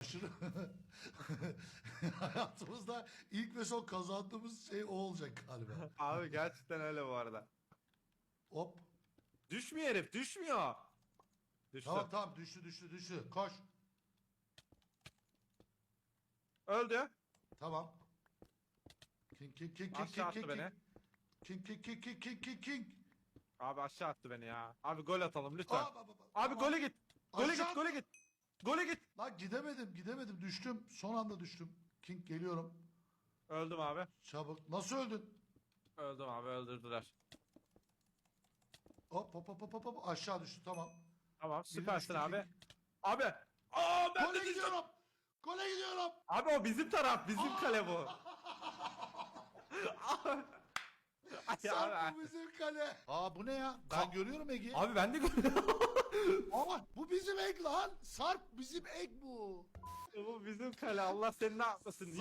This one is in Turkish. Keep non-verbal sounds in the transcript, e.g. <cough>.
Aşırı <laughs> hayatımızda ilk ve son kazandığımız şey o olacak galiba. Abi gerçekten öyle bu arada. Hop. Düşmüyor herif düşmüyor. Düştü. Tamam tamam düştü düştü düştü. Koş. Öldü. Tamam. King king king king Aşağı king attı king beni. king king king king king king king. Abi aşağı attı beni ya. Abi gol atalım lütfen. Aa, ba- ba- ba- Abi tamam. gole git. Gole Aşağı- git gole git. Gole git. Lan gidemedim gidemedim düştüm. Son anda düştüm. King geliyorum. Öldüm abi. Çabuk. Nasıl öldün? Öldüm abi öldürdüler. Hop hop hop hop hop, hop. aşağı düştü tamam. Tamam süpersin düştü, abi. King. Abi. Aa ben de Gole düştüm. gidiyorum. Gole gidiyorum. Abi o bizim taraf bizim kale bu. <laughs> Ay Sarp abi. bu bizim kale. Aa bu ne ya? Ben görüyorum Egi. Abi ben de görüyorum. Aa bu bizim ek lan. Sarp bizim ek bu. bu bizim kale Allah seni ne yapmasın.